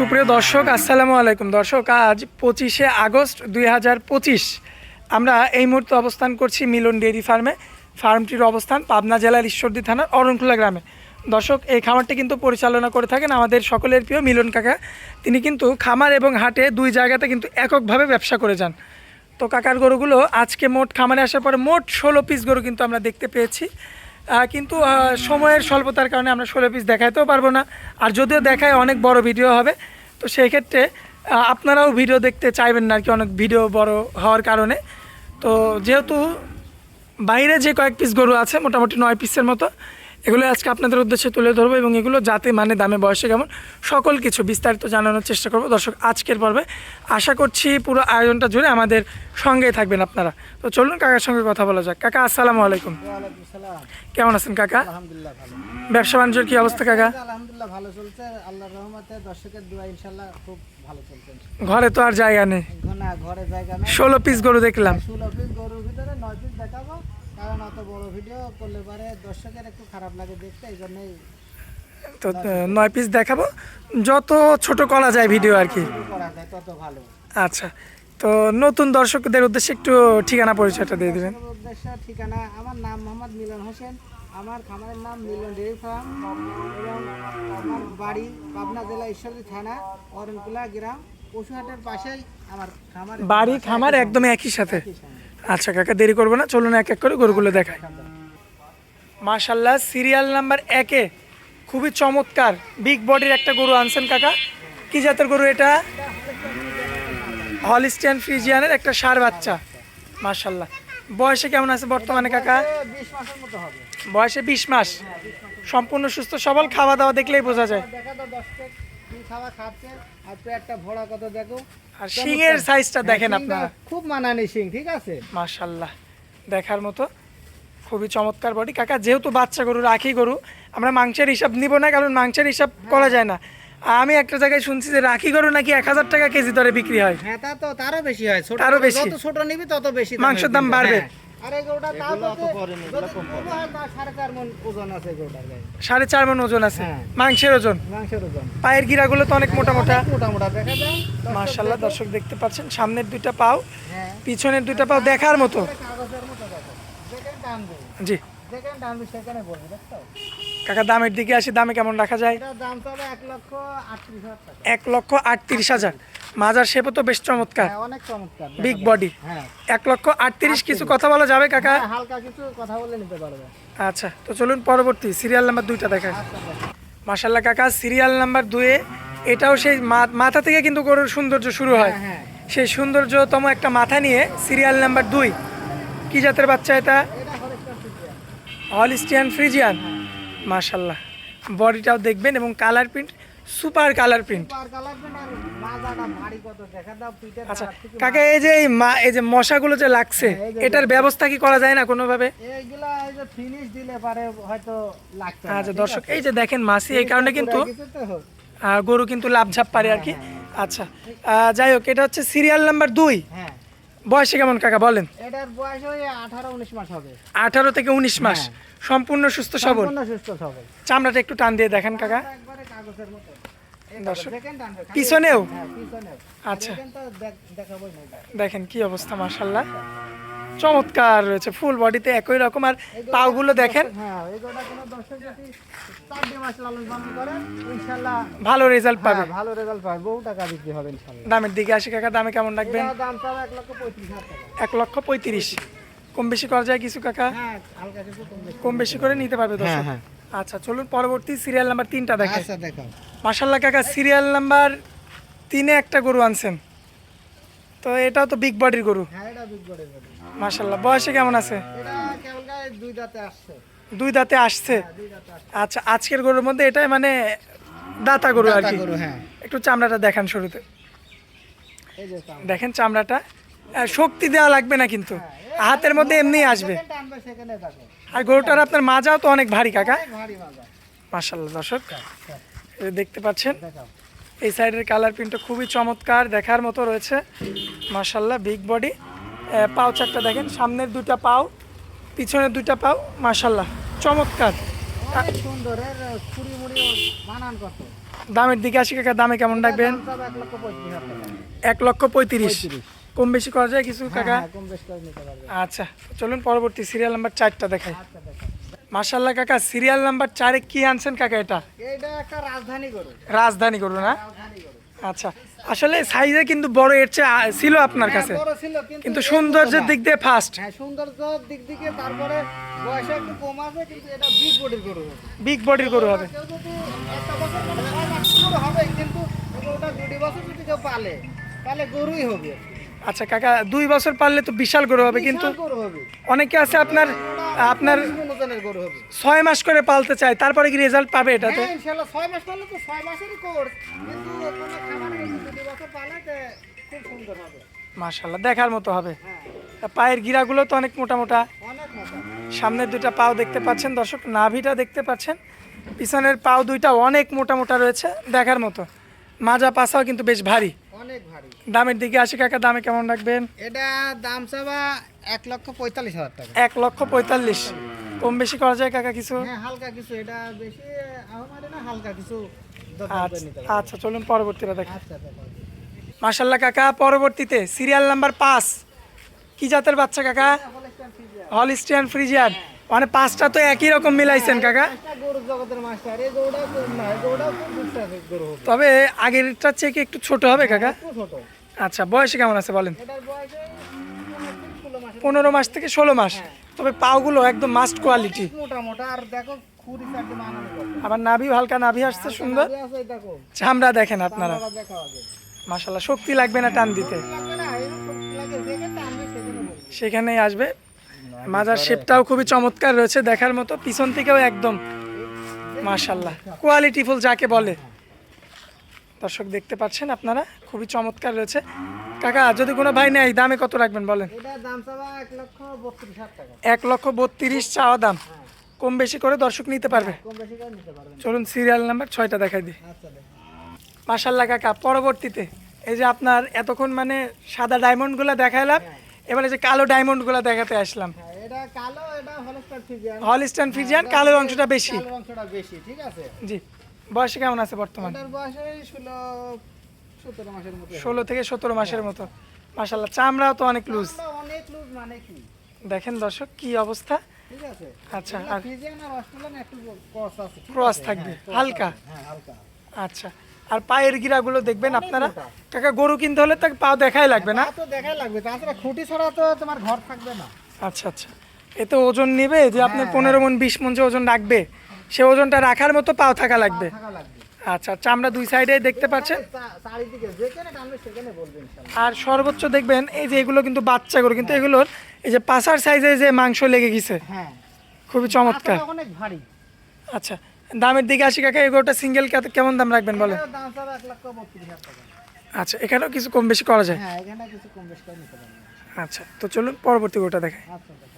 সুপ্রিয় দর্শক, আসসালামু আলাইকুম। দর্শক, আজ পঁচিশে আগস্ট দুই হাজার পঁচিশ। আমরা এই মুহূর্তে অবস্থান করছি মিলন ডেয়ারি ফার্মে। ফার্মটির অবস্থান পাবনা জেলার ঈশ্বরদী থানার অরণখোলা গ্রামে। দর্শক, এই খামারটি কিন্তু পরিচালনা করে থাকেন আমাদের সকলের প্রিয় মিলন কাকা। তিনি কিন্তু খামার এবং হাটে দুই জায়গাতে কিন্তু এককভাবে ব্যবসা করে যান। তো কাকার গরুগুলো আজকে মোট খামারে আসার পরে মোট ষোলো পিস গরু কিন্তু আমরা দেখতে পেয়েছি। কিন্তু সময়ের স্বল্পতার কারণে আমরা ষোলো পিস দেখাইতেও পারব না। আর যদিও দেখায় অনেক বড় ভিডিও হবে, তো সেই ক্ষেত্রে আপনারাও ভিডিও দেখতে চাইবেন না আর কি, অনেক ভিডিও বড় হওয়ার কারণে। তো যেহেতু বাইরে যে কয়েক পিস গরু আছে, মোটামুটি নয় পিসের মতো এগুলো আজকে আপনাদের উদ্দেশ্যে তুলে ধরবো এবং এগুলো যাতে মানে দামে বয়সে কেমন সকল কিছু বিস্তারিত জানানোর চেষ্টা করব। দর্শক আজকের পর্বে আশা করছি পুরো আয়োজনটা জুড়ে আমাদের সঙ্গেই থাকবেন আপনারা। তো চলুন কাকার সঙ্গে কথা বলা যাক। কাকা আসসালামু আলাইকুম। কেমন আছেন কাকা? ব্যবসা বাণিজ্যের কি অবস্থা কাকা? আলহামদুলিল্লাহ ভালো চলছে। আল্লাহর রহমতে দর্শকের দোয়া ইনশাল্লাহ খুব ভালো চলছে ঘরে তো আর জায়গা নেই। ঘরে জায়গা নেই। ষোলো পিস গরু দেখলাম। ষোলো পিস গরুর ভিতরে নয় পিস দেখাবো। কারণ অত বড় ভিডিও করলে পারে দর্শকের একটু খারাপ লাগে দেখতে এই জন্যই তো নয় পিস দেখাবো। যত ছোট করা যায় ভিডিও আর কি। করা যায় তত ভালো। আচ্ছা তো নতুন দর্শকদের উদ্দেশ্যে একটু ঠিকানা পরিচয়টা দিয়ে দেবেন। উদ্দেশ্য ঠিকানা আমার নাম মোহাম্মদ মিলন হোসেন আমার খামারের নাম মিলন ডেয়ারি ফার্ম এবং আমার বাড়ি পাবনা জেলা ঈশ্বরদী থানা অরণকুলা গ্রাম পশুহাটের পাশেই আমার খামার। বাড়ি খামার একদমই একই সাথে। আচ্ছা কাকা, দেরি করব না, চলুন এক এক করে গরুগুলো দেখায় মাশাল্লাহ সিরিয়াল নাম্বার একে খুবই চমৎকার বিগ বডির একটা গরু আনছেন কাকা। কি জাতের গরু এটা? হলিস্টিয়ান ফ্রিজিয়ানের একটা সার বাচ্চা। মাশাল্লাহ বয়সে কেমন আছে বর্তমানে কাকা? বয়সে বিশ মাস। সম্পূর্ণ সুস্থ, সবল, খাওয়া দাওয়া দেখলেই বোঝা যায়। দেখা আর পেটটা ভরা কত দেখো। আর শিংয়ের সাইজটা দেখেন হ্যাঁ, আপনারা। খুব মানানি সিং ঠিক আছে? মাশাল্লাহ দেখার মতো। খুবই চমৎকার বডি কাকা যেহেতু বাচ্চা গরু রাখি গরু আমরা মাংসের হিসাব নিব না কারণ মাংসের হিসাব করা যায় না। আমি একটা জায়গায় শুনছি যে রাখি গরু নাকি এক হাজার টাকা কেজি দরে বিক্রি হয়। হ্যাঁ তা তো তারও বেশি হয়। তারও বেশি। যত ছোট নিবি তত বেশি মাংসের দাম বাড়বে। সাড়ে চার মন ওজন আছে মন হ্যাঁ। মাংসের ওজন? মাংসের ওজন। পায়ের গিরাগুলো তো অনেক মোটা মোটা। মোটা মোটা দেখা মার্শাল্লাহ দর্শক দেখতে পাচ্ছেন সামনের দুইটা পাও হ্যাঁ। পিছনের দুইটা পাও দেখার মতো। জি। সেখানে বলবে দেখছ? কাকা দামের দিকে আসি দামে কেমন রাখা যায়? এক লক্ষ আটত্রিশ হাজার মাজার শেপও তো বেশ চমৎকার। হ্যাঁ অনেক চমৎকার বিগ বডি হ্যাঁ। এক লক্ষ আটত্রিশ কিছু কথা বলা যাবে কাকা? হ্যাঁ, হালকা কিছু কথা বলে নিতে পারবে। আচ্ছা তো চলুন পরবর্তী সিরিয়াল নাম্বার দুইটা দেখা আচ্ছা দেখো। মাসাল্লাহ কাকা সিরিয়াল নাম্বার দুয়ে এটাও সেই মাথা থেকে কিন্তু গরুর সৌন্দর্য শুরু হয়। হ্যাঁ হ্যাঁ। সেই সৌন্দর্যতম একটা মাথা নিয়ে সিরিয়াল নাম্বার দুই। কি জাতের বাচ্চা এটা? Holstein Friesian. মাশাল্লাহ বডিটাও দেখবেন এবং colour print super colour print. আচ্ছা কাকা এই যে এই মা এই যে মশাগুলো যে লাগছে হ্যাঁ, এটার ব্যবস্থা কি করা যায় না কোনোভাবে? আচ্ছা দর্শক এই যে দেখেন মাসি এই কারণে কিন্তু গরু কিন্তু লাভঝাপ পারে আর কি। আচ্ছা যাই হোক এটা হচ্ছে সিরিয়াল নাম্বার দুই। হ্যাঁ। বয়সে কেমন কাকা বলেন? এটার বয়স ওই আঠারো উনিশ মাস হবে। আঠারো থেকে উনিশ মাস। সম্পূর্ণ সুস্থ সবল? সম্পূর্ণ সুস্থ সবল। চামড়াটা একটু টান দিয়ে দেখেন কাকা। একবারে কাগজের মতো। দেখেন পিছনেও? হ্যাঁ আচ্ছা। দেখেন কি অবস্থা মার্শাল্লাহ চমৎকার রয়েছে ফুল বডিতে একই রকম। আর পাগুলো দেখেন। হ্যাঁ ভালো রেজাল্ট পাবে। হ্যাঁ, ভালো রেজাল্ট পাবে। বহু টাকা বিক্রি হবে দামের দিকে আসি কাকা দামে কেমন রাখবেন? পাবে এক লক্ষ পঁয়ত্রিশ কম বেশি করা যায় কিছু কাকা? হ্যাঁ কম বেশি। করে নিতে পারবে দর্শক। আচ্ছা চলুন পরবর্তী সিরিয়াল নাম্বার তিনটা দেখেন আচ্ছা দেখাও। কাকা সিরিয়াল নাম্বার তিনে একটা গরু আনছেন। তো এটাও তো বিগ বডির গরু। হ্যাঁ মার্শাল্লাহ বয়সে কেমন আছে? এটা দুই দাঁতে আসছে। আচ্ছা আজকের গরুর মধ্যে এটাই মানে দাতা গরু আর কি। গরু, হ্যাঁ। একটু চামড়াটা দেখান শুরুতে। দেখেন চামড়াটা। শক্তি দেওয়া লাগবে না কিন্তু। হাতের মধ্যে এমনি আসবে। আর গরুটার আপনার মাজাও তো অনেক ভারী কাকা। মার্শাল্লাহ দর্শক। দেখতে পাচ্ছেন? এই সাইডের কালার প্রিন্টটা খুবই চমৎকার দেখার মতো রয়েছে। মার্শাল্লাহ বিগ বডি পাও চারটা দেখেন সামনের দুটা পাও পিছনের দুটা পাও মার্শাল্লাহ চমৎকার। সুন্দর এর মুড়ি দামের দিকে আসি কাকা দামে কেমন রাখবেন? এক লক্ষ পঁয়ত্রিশ কম বেশি করা যায় কিছু হ্যাঁ, কাকা? হ্যাঁ, আচ্ছা চলুন পরবর্তী সিরিয়াল নাম্বার চারটা দেখাই। মার্শাল্লাহ কাকা সিরিয়াল নাম্বার চারে কি আনছেন কাকা এটা? রাজধানী গরু। না? আচ্ছা আসলে সাইজে কিন্তু বড় এর চেয়ে ছিল আপনার কাছে। হ্যাঁ, ছিল কিন্তু সৌন্দর্যের দিক দিয়ে ফার্স্ট হ্যাঁ সৌন্দর্যের দিক থেকে তারপরে বয়সে একটু কম আছে কিন্তু এটা বিগ বডির গরু হবে। বিগ বডির গরু হবে। মানে হবে কিন্তু ওটা দুটি বছর যদি কেউ পালে তাহলে গরুই হবে। আচ্ছা কাকা দুই বছর পারলে তো বিশাল গরু হবে কিন্তু অনেকে আছে আপনার আপনার ছয় মাস করে পালতে চায় তারপরে কি রেজাল্ট পাবে এটাতে? হ্যাঁ ইনশাল্লাহ ছয় মাস পালে তো ছয় মাসেরই কোর্স কিন্তু কোনো খামারে যদি দুটি বছর পালে তো খুব সুন্দর হবে। মাশাল্লাহ দেখার মতো হবে। হ্যাঁ। পায়ের গিরাগুলো তো অনেক মোটা মোটা। সামনের দুইটা পাও দেখতে পাচ্ছেন দর্শক নাভিটা দেখতে পাচ্ছেন। পিছনের পাও দুইটা অনেক মোটা মোটা রয়েছে দেখার মতো। মাজা পাশাও কিন্তু বেশ ভারী। অনেক ভারী। দামের দিকে আসি কাকা দামে কেমন রাখবেন? এটা দাম চাবা এক লক্ষ পঁয়তাল্লিশ হাজার টাকা। এক লক্ষ পঁয়তাল্লিশ। কম বেশি করা যায় কাকা কিছু? হ্যাঁ হালকা কিছু। এটা বেশি আমার না হালকা কিছু আচ্ছা। আচ্ছা চলুন পরবর্তীটা দেখেন আচ্ছা মার্শাল্লাহ কাকা পরবর্তীতে সিরিয়াল নাম্বার পাঁচ। কি জাতের বাচ্চা কাকা? হলিস্টিয়ান ফ্রিজিয়ান মানে পাঁচটা তো একই রকম মিলাইছেন কাকা? গরু হবে তবে আগেরটার চেয়ে কি একটু ছোট হবে কাকা? আচ্ছা বয়সে কেমন আছে বলেন? পনেরো মাস থেকে ষোলো মাস। তবে পাওগুলো একদম মাস্ট কোয়ালিটি আবার নাভি হালকা নাভি আসছে সুন্দর। চামড়া দেখেন আপনারা। মাসাল্লাহ শক্তি লাগবে না টান দিতে। সেখানেই আসবে। মাজার শেপটাও খুবই চমৎকার রয়েছে দেখার মতো। পিছন থেকেও একদম। মাশাল্লাহ কোয়ালিটিফুল যাকে বলে। দর্শক দেখতে পাচ্ছেন আপনারা? খুবই চমৎকার রয়েছে। কাকা যদি কোনো ভাই নেয় দামে কত রাখবেন বলেন? এক লক্ষ বত্রিশ চাওয়া দাম। কম বেশি করে দর্শক নিতে পারবে? কম বেশি করে নিতে পারবেন চলুন সিরিয়াল নাম্বার ছয়টা দেখাই দিই। আচ্ছা দেখো। মাশাল্লাহ কাকা পরবর্তীতে এই যে আপনার এতক্ষণ মানে সাদা ডায়মন্ডগুলো দেখাইলাম এবারে যে কালো ডায়মন্ডগুলো দেখাতে আসলাম। হ্যাঁ। কালো এটা হলিস্টান ফিজিয়ান কালো অংশটা বেশি। কালো অংশটা বেশি ঠিক আছে? জি। বয়সে কেমন আছে বর্তমান? এটার বয়স ওই ষোলো সতেরো মাসের মতো। ষোলো থেকে সতেরো মাসের মতো। মাশাল্লাহ চামড়াও তো অনেক লুজ অনেক লুজ মানে কি? দেখেন দর্শক কি অবস্থা? ঠিক আছে? আচ্ছা আর ফিজিয়ান আর অস্ট্রেলিয়ান একটু ক্রস আছে ক্রস থাকবে হ্যাঁ, হালকা। হ্যাঁ হালকা। আচ্ছা আর পায়ের গিরাগুলো দেখবেন আপনারা। কাকা গরু কিনতে হলে তাকে পা দেখাই লাগবে না? তো দেখাই লাগবে তাছাড়া খুঁটি ছাড়া তো তোমার ঘর থাকবে না। আচ্ছা আচ্ছা। এতে ওজন নেবে যে আপনার পনেরো মন বিশ মন যে ওজন রাখবে সে ওজনটা রাখার মতো পাও থাকা লাগবে। আচ্ছা চামড়া দুই সাইডে দেখতে পাচ্ছেন। আর সর্বোচ্চ দেখবেন এই যে এগুলো কিন্তু বাচ্চা গরু কিন্তু এগুলোর এই যে পাশার সাইজে যে মাংস লেগে গেছে হ্যাঁ। খুবই চমৎকার। অনেক ভারী। আচ্ছা দামের দিকে আসি কাকা এগুলোটা সিঙ্গেল কেমন দাম রাখবেন বলেন? টাকা। আচ্ছা এখানেও কিছু কম বেশি করা যায়? হ্যাঁ এখানে কিছু কম বেশ করে নিতে পারবে আচ্ছা তো চলুন পরবর্তী গোটা দেখাই।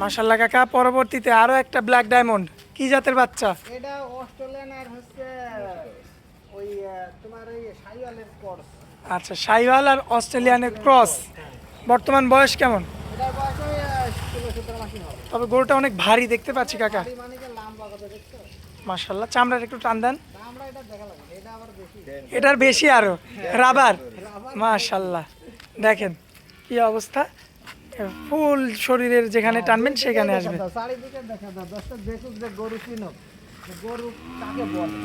মাশাল্লাহ কাকা পরবর্তীতে আরও একটা ব্ল্যাক ডায়মন্ড কি জাতের বাচ্চা? এটা অস্ট্রেলিয়ান আর হচ্ছে ওই তোমার ওই সাইওয়ালের কোর্স। আচ্ছা সাইওয়াল আর অস্ট্রেলিয়ানের ক্রস। বর্তমান বয়স কেমন? তবে গরুটা অনেক ভারী দেখতে পাচ্ছি কাকা। মানে মাশাল্লাহ চামড়ার একটু টান দেন। এটার বেশি আরও। রাবার। মাশাল্লাহ দেখেন কি অবস্থা? ফুল শরীরের যেখানে টানবেন সেখানে আসবে।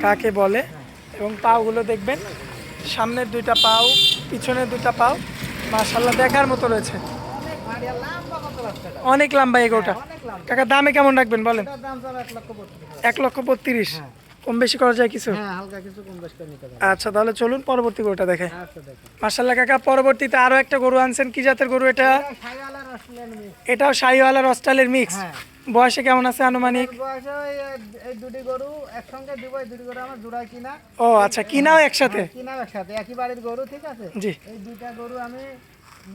কাকে বলে। এবং পাগুলো দেখবেন সামনের দুইটা পাও পিছনের দুইটা পাও মাশাল্লাহ দেখার মতো রয়েছে। অনেক লাম্বা কত রাস্তাটা লম্বা এগোটা অনেক লাম্বা। কাকা দামে কেমন রাখবেন বলেন? এক লক্ষ বত্রিশ। কম বেশি করা যায় কিছু? হ্যাঁ আচ্ছা তাহলে চলুন পরবর্তী গরুটা দেখে। আচ্ছা মার্শাল্লাহ কাকা পরবর্তীতে আরও একটা গরু আনছেন। কি জাতের গরু এটা? এটাও শাহিওয়ালার অস্ট্রালের মিক্স হ্যাঁ। বয়সে কেমন আছে আনুমানিক? এই দুটি গরু একসঙ্গে দিব দুটি গরু আমার জোড়ায় কিনা। ও আচ্ছা কিনাও একসাথে? কিনা একসাথে। একই বাড়ির গরু ঠিক আছে? জি। এই দুইটা গরু আমি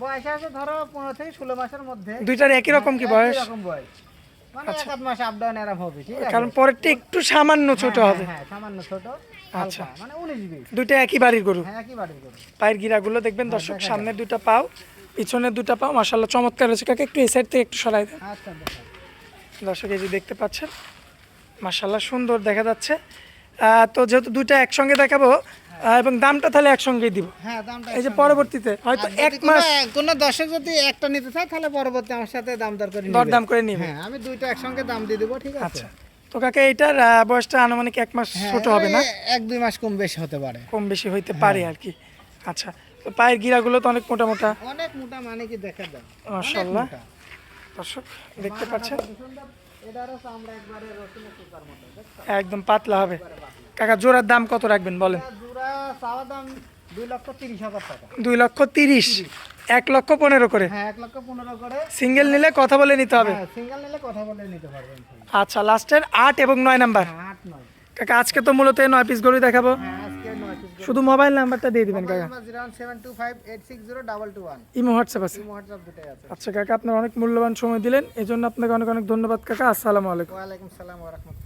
বয়স আছে ধরো পনেরো থেকে ষোলো মাসের মধ্যে। দুইটার একই রকম কি বয়স? রকম বয়স। মানে আছে? কারণ পরেরটা একটু সামান্য ছোট হ্যাঁ, হবে। হ্যাঁ আচ্ছা। আচ্ছা। মানে উনিশ বিশ। দুইটা একই বাড়ির গরু? হ্যাঁ একই বাড়ির গরু। পায়ের গিরাগুলো দেখবেন দর্শক সামনে দুইটা পাও। পিছনের দুইটা পাও মার্শাল্লাহ চমৎকার রয়েছে কাকে একটু এই সাইড থেকে একটু সরাই দেন। আচ্ছা দর্শক এই যে দেখতে পাচ্ছেন মাশাল্লাহ সুন্দর দেখা যাচ্ছে। তো যেহেতু দুইটা একসঙ্গে দেখাবো এবং দামটা তাহলে একসঙ্গেই দিব। হ্যাঁ দামটা এই যে পরবর্তীতে হয়তো এক মাস কোনো দর্শক যদি একটা নিতে চায় তাহলে পরবর্তী আমার সাথে দাম দর করে নিবে। দরদাম করে নিবে। হ্যাঁ আমি দুইটা একসঙ্গে দাম দিয়ে দেবো ঠিক আছে? আচ্ছা। তো কাকে এইটার বয়সটা আনুমানিক এক মাস হ্যাঁ, ছোট হবে না? এক দুই মাস কম বেশি হতে পারে। কম বেশি হইতে পারে আর কি। আচ্ছা তো পায়ের গিরাগুলো তো অনেক মোটা মোটা। অনেক মোটা মানে কি দেখা দেন মাশাল্লাহ দর্শক দেখতে পাচ্ছেন? একদম পাতলা হবে। কাকা জোড়ার দাম কত রাখবেন বলেন? দুই লক্ষ তিরিশ এক লক্ষ পনেরো করে? হ্যাঁ এক লক্ষ পনেরো করে। সিঙ্গেল নিলে কথা বলে নিতে হবে। হ্যাঁ আচ্ছা লাস্টের আট এবং নয় নাম্বার। হ্যাঁ কাকা আজকে তো মূলত নয় পিস গরু দেখাবো হ্যাঁ আজকে নয় পিস শুধু মোবাইল নাম্বারটা দিয়ে দিবেন কাকা। ইমো হোয়াটসঅ্যাপ আছে। আচ্ছা কাকা আপনার অনেক মূল্যবান সময় দিলেন। এই জন্য আপনাকে অনেক অনেক ধন্যবাদ কাকা। আসসালামু আলাইকুম। ওয়ালাইকুম সালাম ওরহমতুল্লাহ